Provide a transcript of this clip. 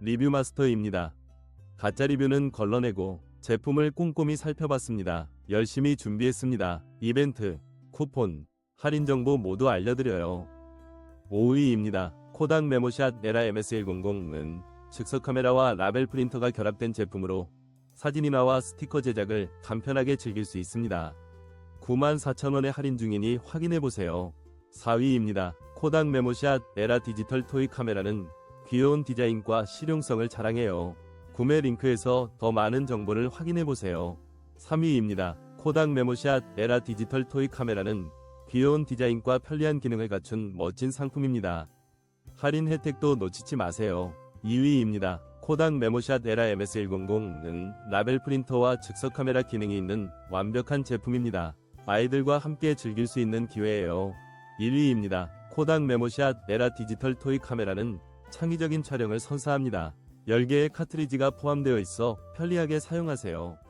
리뷰 마스터입니다. 가짜 리뷰는 걸러내고 제품을 꼼꼼히 살펴봤습니다. 열심히 준비했습니다. 이벤트, 쿠폰, 할인 정보 모두 알려드려요. 5위입니다. 코닥 메모샷 에라 MS100은 즉석 카메라와 라벨 프린터가 결합된 제품으로 사진이나와 스티커 제작을 간편하게 즐길 수 있습니다. 94,000원에 할인 중이니 확인해보세요. 4위입니다. 코닥 메모샷 에라 디지털 토이 카메라는 귀여운 디자인과 실용성을 자랑해요. 구매 링크에서 더 많은 정보를 확인해보세요. 3위입니다. 코닥 메모샷 에라 디지털 토이 카메라는 귀여운 디자인과 편리한 기능을 갖춘 멋진 상품입니다. 할인 혜택도 놓치지 마세요. 2위입니다. 코닥 메모샷 에라 MS100은 라벨 프린터와 즉석 카메라 기능이 있는 완벽한 제품입니다. 아이들과 함께 즐길 수 있는 기회예요. 1위입니다. 코닥 메모샷 에라 디지털 토이 카메라는 창의적인 촬영을 선사합니다. 10개의 카트리지가 포함되어 있어 편리하게 사용하세요.